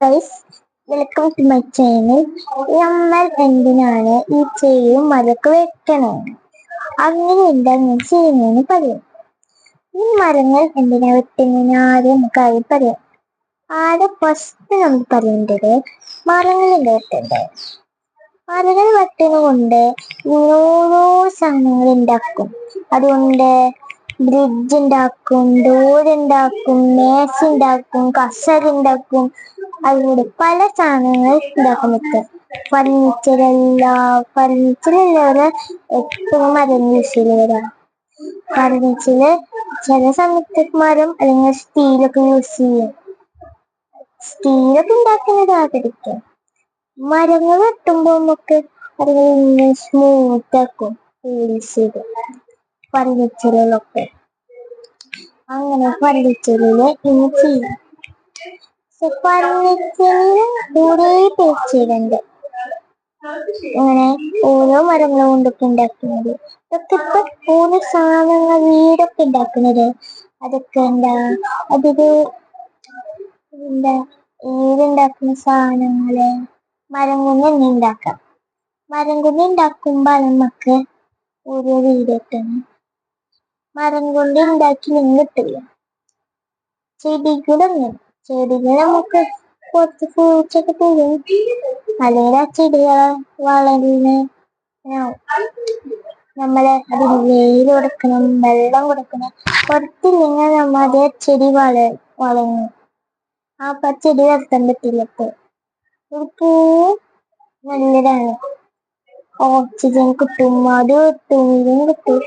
Guys welcome to my channel നമ്മൾ എന്തിനാണ് ഈ ചെയും മരക്ക് വെക്കണത് അങ്ങനെ എന്താ ഞാൻ ചെയ്യുന്നതെന്ന് പറയാം. ഈ മരങ്ങൾ എന്തിനാ വെക്കുന്നതിന് ആദ്യം നമുക്ക് ആദ്യം പറയാം. ആദ്യം ഫസ്റ്റ് നമ്മൾ പറയേണ്ടത് മരങ്ങളുണ്ട് വെട്ടേണ്ടത് മരങ്ങൾ വെട്ടുന്നത് കൊണ്ട് ഓരോ സാധനങ്ങൾ ഉണ്ടാക്കും. അതുകൊണ്ട് ബ്രിഡ്ജ് ഉണ്ടാക്കും ഡോർ ഉണ്ടാക്കും മേശ ഉണ്ടാക്കും കസര ഉണ്ടാക്കും അതുകൊണ്ട് പല സാധനങ്ങൾ ഉണ്ടാക്കാൻ പറ്റും. ഫർണിച്ചർ എല്ലാവരും എപ്പോഴും മരം യൂസ് ചെയ്യുന്നവരാണ് ഫർണിച്ചറിൽ ചില സമയത്ത് മരം അല്ലെങ്കിൽ സ്റ്റീലൊക്കെ യൂസ് ചെയ്യും. സ്റ്റീലൊക്കെ ഉണ്ടാക്കുന്നത് ആഗ്രഹിക്കും. മരങ്ങൾ വെട്ടുമ്പോൾ നമുക്ക് അതിനെ സ്മൂത്ത് ആക്കും യൂസ് ചെയ്ത്. ഫർണിച്ചറുകളൊക്കെ അങ്ങനെ ഫർണിച്ചറിൽ ഇനി ചെയ്യും. ഫർണിച്ചറിന് കുറേ ചെയ്യുന്നുണ്ട് ഇങ്ങനെ ഓരോ മരങ്ങൾ കൊണ്ടൊക്കെ ഉണ്ടാക്കുന്നത്. ഇതൊക്കെ ഇപ്പൊ ഓരോ സാധനങ്ങൾ വീടൊക്കെ ഉണ്ടാക്കുന്നത്. അതൊക്കെ എന്താ അതൊരു എന്താ വീടുണ്ടാക്കുന്ന സാധനങ്ങൾ? മരം കൊണ്ട് തന്നെ ഉണ്ടാക്കാം. മരം കൊണ്ട് ഉണ്ടാക്കുമ്പോ നമുക്ക് ഓരോ വീട് കിട്ടുന്നു മരം കൊണ്ട് ഉണ്ടാക്കി നിങ്ങൾ കിട്ടില്ല. ചെടികളങ്ങനെ ചെടികൾ നമുക്ക് കുറച്ച് ഒക്കെ തരും അല്ലെങ്കിൽ ആ ചെടികൾ വളരുന്ന നമ്മൾ അതിന് വെയിൽ കൊടുക്കണം വെള്ളം കൊടുക്കണം. കൊടുത്തില്ലെങ്കിൽ നമ്മൾ അതേ ചെടി വള വളർന്നു ആ പ ചെടി വളർത്താൻ പറ്റില്ല ഇപ്പൊ. ഒരു പൂ നല്ലതാണ്. ഓക്സിജൻ കിട്ടും അത് കിട്ടും ഇതും കിട്ടും.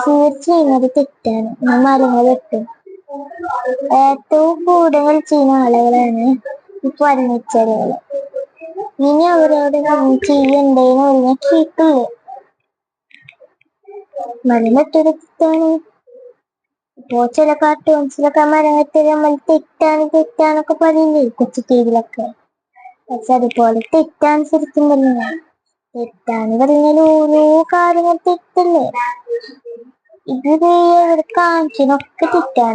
തീർച്ചയായും അത് തെറ്റാണ്. വെട്ടും. ഏറ്റവും കൂടുതൽ ചെയ്യുന്ന ആളുകളാണ് ഈ ഫർണിച്ചറുകൾ ഇനി അവരോട് ചെയ്യണ്ടേന്ന് പറഞ്ഞാൽ കേട്ടില്ലേ. മരം വെട്ടൊരു തെറ്റാണ് ഇപ്പോ ചില കാർട്ടൂൺസിലൊക്കെ മരം വെട്ടൽ നമ്മൾ തെറ്റാണ് തെറ്റാന്നൊക്കെ പറയില്ലേ കൊച്ചു ടീവിലൊക്കെ പക്ഷെ അതുപോലെ തെറ്റാണ് ശരിക്കും പറഞ്ഞാൽ തെറ്റാന്ന് പറഞ്ഞാൽ ഓരോ കാര്യങ്ങൾ തെറ്റല്ലേ. ഇത് ഇവിടെ കാണിച്ചതൊക്കെ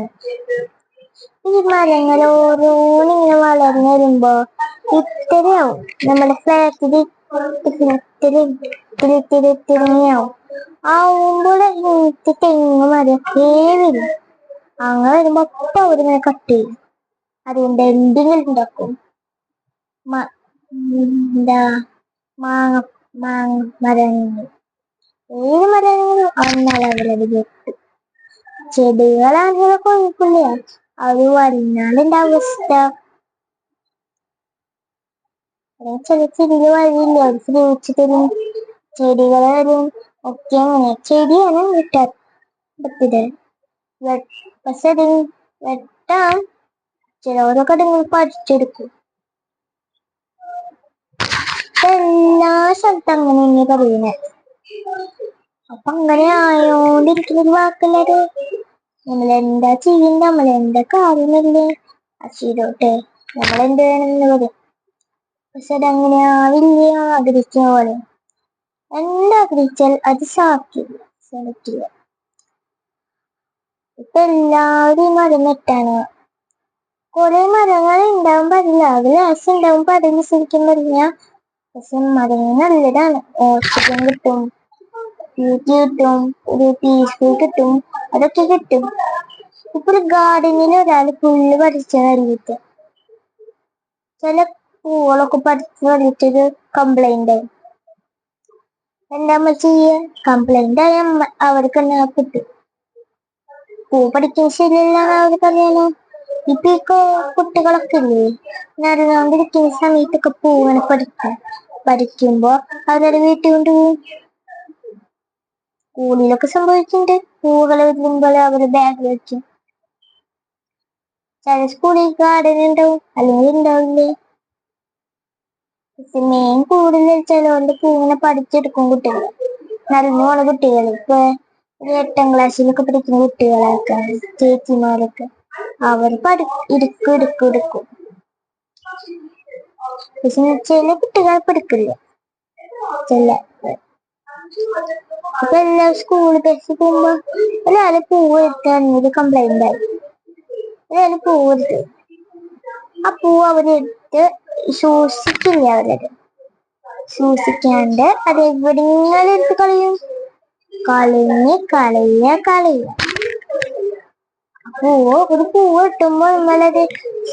ഈ മരങ്ങൾ ഓരോന്നിങ്ങനെ വളർന്നു വരുമ്പോ ഇത്രയാവും നമ്മുടെ ഫ്ലാറ്റിൽ ഇത്തിരി ഇത്തിരി ഇത്തിരി ഇത്തിരിയാവും. ആവുമ്പോൾ എനിക്ക് തെങ്ങ് മരമൊക്കെ വരും. അങ്ങനെ വരുമ്പോ ഒപ്പം അവരിങ്ങനെ കട്ട് ചെയ്യും. അതുകൊണ്ട് എന്തെങ്കിലും ഉണ്ടാക്കും. എന്താ? മാങ്ങ മാങ്ങ മരങ്ങൾ. ഏത് മരങ്ങളും വന്നാൽ അവരത് കെട്ടു ചെടികളാണെങ്കിലും കുഴപ്പമില്ല അത് വരിഞ്ഞാലിന്റെ അവസ്ഥ? ചില ചെടികൾ വഴിയില്ല? ഫ്രൂട്ട്സ് തരും ചെടികൾ തരും. ഒക്കെ അങ്ങനെ. ചെടിയാണ് വെട്ടാൻ പക്ഷെ അത് വെട്ടാൻ ചിലവരൊക്കെ നിങ്ങൾ പഠിച്ചെടുക്കും എല്ലാ സ്ഥലത്തും അങ്ങനെ പറയുന്നത് അപ്പൊ അങ്ങനെ ആയോണ്ടിരിക്കുന്ന വാക്കല്ലത് നമ്മൾ എന്താ ചെയ്യണ്ട നമ്മൾ എന്താ കാര്യമല്ലേ അച്ഛയിലോട്ട് നമ്മൾ എന്ത് വേണമെന്ന് പറയും പക്ഷെ അതങ്ങനെ ആവില്ല ആഗ്രഹിച്ച പോലെ. എന്താഗ്രഹിച്ചാൽ അത് സാധിക്കില്ല ശ്രമിക്കില്ല. ഇപ്പൊ എല്ലാവരും മരം വെട്ടാണ് കുറെ മരങ്ങൾ ഉണ്ടാവും പാടില്ല അതിൽ ആശ ഉണ്ടാവും പാടില്ല ശരിക്കും പറഞ്ഞ. പക്ഷെ മരങ്ങൾ നല്ലതാണ്. ഓക്സിജൻ കിട്ടും ബ്യൂട്ടി കിട്ടും ഒരു പീസ് കിട്ടും അതൊക്കെ കിട്ടും. ഇപ്പൊ ഒരു ഗാർഡനിൽ ഒരാൾ പുല്ല് പറിച്ച കഴിഞ്ഞിട്ട്. ചില പൂളൊക്കെ പഠിച്ചു പറഞ്ഞിട്ടൊരു കംപ്ലൈന്റ് ആയി. എന്താ നമ്മൾ ചെയ്യ? കംപ്ലൈന്റ് ആയ അവർക്ക് എന്നാ കിട്ടും? പൂ പഠിക്കാൻ ശരിയല്ല അവർക്കറിയാലോ ഇപ്പൊ കോ- കുട്ടികളൊക്കെ ഇല്ലേ? നടന്നുകൊണ്ടിരിക്കുന്ന സമയത്തൊക്കെ പൂവിനെ പഠിക്കും. പഠിക്കുമ്പോ അവരുടെ വീട്ടിൽ കൊണ്ടുപോകും. സ്കൂളിലൊക്കെ സംഭവിക്കുന്നുണ്ട് പൂവുകൾ വരുമ്പോൾ അവർ ബാഗ് വെക്കും ചില സ്കൂളിൽ ഗാർഡൻ ഉണ്ടാവും അല്ലെങ്കിൽ ഉണ്ടാവില്ലേ മെയിൻ കൂടുതൽ ചിലവരുടെ പൂവിനെ പഠിച്ചെടുക്കും കുട്ടികൾ നടന്നു പോണ കുട്ടികൾ ഇപ്പൊ ഒരു എട്ടാം ക്ലാസ്സിലൊക്കെ പഠിക്കുന്ന കുട്ടികളൊക്കെ ചേച്ചിമാരൊക്കെ അവർ പഠി ഇടുക്കും ഇടുക്കും ഇടുക്കും പക്ഷെ ചില കുട്ടികൾ പഠിക്കില്ല. ചില ഇപ്പൊ എല്ലാ സ്കൂളിൽ ബസ് പോകുമ്പോ ഒരാൾ പൂവ് കംപ്ലൈന്റ് ആയി. ഒരാൾ പൂവ് എടുത്തു. ആ പൂവ് അവരെടുത്ത് ശ്വസിക്കില്ല അവരത് ശോഷിക്കാണ്ട് അത് എവിടെയെങ്കിലും എടുത്ത് കളയും. കളഞ്ഞ് കളയ കളയ പൂവ് ഒരു പൂവ് കിട്ടുമ്പോ നമ്മളത്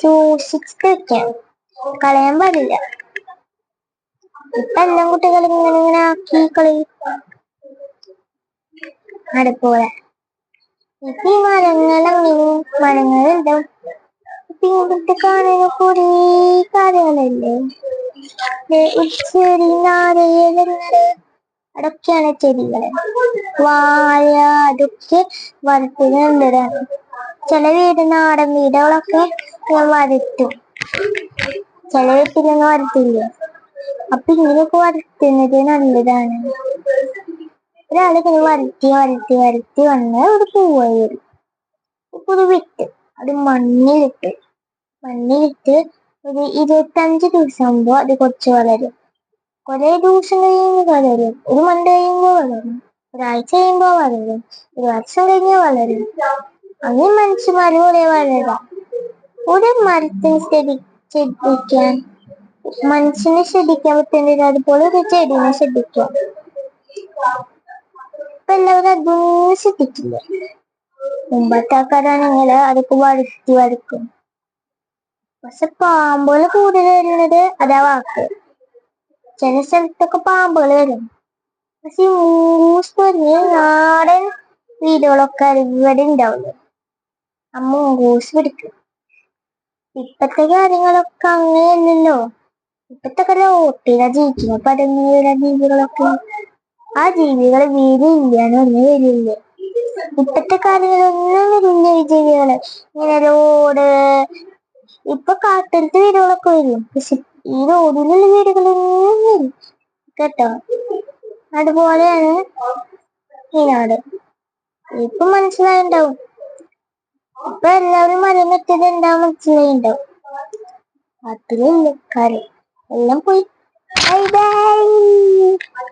സൂക്ഷിച്ചിട്ട് വെക്കാം. കളയാൻ പാടില്ല. ഇപ്പൊ എല്ലാം കുട്ടികൾ ഇങ്ങനെ ഇങ്ങനെ ആക്കി കളയും. ഇപ്പൊ ഈ മരങ്ങളങ്ങനെ മരങ്ങളുണ്ടാവും. ഇപ്പൊ ഇങ്ങോട്ട് കാണുന്ന കുറേ കാര്യങ്ങളല്ലേ ദേ ഒരു ചെടി നാരകങ്ങൾ അതൊക്കെയാണ് ചെടികൾ. വാഴ അതൊക്കെ വളർത്തുന്നുണ്ടാണ് ചില വീട് നാടൻ വീടുകളൊക്കെ ഞാൻ വരുത്തും ചില വീട്ടിലൊന്നും വരത്തില്ല അപ്പൊ ഇങ്ങനെയൊക്കെ വരുത്തുന്നത് നല്ലതാണ്. ഒരാൾ ഇങ്ങനെ വരത്തി വരത്തി വരത്തി വന്ന് ഒരു പൂവായി വരും ഇപ്പൊ വിത്ത് അത് മണ്ണിലിട്ട്. മണ്ണിലിട്ട് ഒരു ഇരുപത്തഞ്ച് ദിവസം ആകുമ്പോ അത് കുറച്ച് വളരും. കുറെ ദിവസം കഴിയുമ്പോൾ വളരും. ഒരു മന്ത് കഴിയുമ്പോൾ വളരും. ഒരാഴ്ച കഴിയുമ്പോൾ വളരും. ഒരു വർഷം കഴിഞ്ഞാൽ വളരും. അങ്ങനെ മനുഷ്യന്മാര് കുറെ വളരാം. ഒരു മരത്തിന് ശ്രദ്ധി ശ്രദ്ധിക്കാൻ മനുഷ്യനെ ശ്രദ്ധിക്കാൻ പറ്റുന്നില്ല അതുപോലെ ഒരു ചെടീനെ ശ്രദ്ധിക്കാം ഇപ്പൊ എല്ലാവരും അതൊന്നും ശ്രദ്ധിക്കില്ല. മുമ്പത്തെ ആൾക്കാരാണെങ്കിൽ അതൊക്കെ വഴുത്തി വരക്കും. പക്ഷെ പാമ്പുകൾ കൂടുതൽ വരുന്നത് അതാ വാക്ക്. ചില സ്ഥലത്തൊക്കെ പാമ്പുകൾ വരും. പക്ഷെ മൂസ് പറഞ്ഞ് നാടൻ വീടുകളൊക്കെ ഇവിടെ ഉണ്ടാവുള്ളൂ. അമ്മ മൂസ് പിടിക്കും. ഇപ്പത്തെ കാര്യങ്ങളൊക്കെ അങ്ങനെയല്ലല്ലോ. ഇപ്പത്തെ കാലം ഓട്ടില ജീവിക്കുന്ന പരന്നീര ജീവികളൊക്കെ. ആ ജീവികളെ വീടില്ലാന്ന് പറഞ്ഞ് വരില്ല. ഇപ്പത്തെ കാര്യങ്ങളൊന്നും വരില്ല ഈ ജീവികൾ. ഇങ്ങനെ റോഡ് ഇപ്പൊ കാട്ടിലത്തെ വീടുകളൊക്കെ വരും. പക്ഷെ ഈ റോഡിലുള്ള വീടുകളൊന്നും വരും കേട്ടോ? അതുപോലെയാണ് ഈ നാട് ഇപ്പൊ മനസ്സിലായിണ്ടാവും. ഇപ്പൊ എല്ലാവരും മരം വെച്ചത് എന്താ മനസ്സിലായിണ്ടാവും? അതിലുള്ള കാര്യം എല്ലാം പോയി. Bye bye.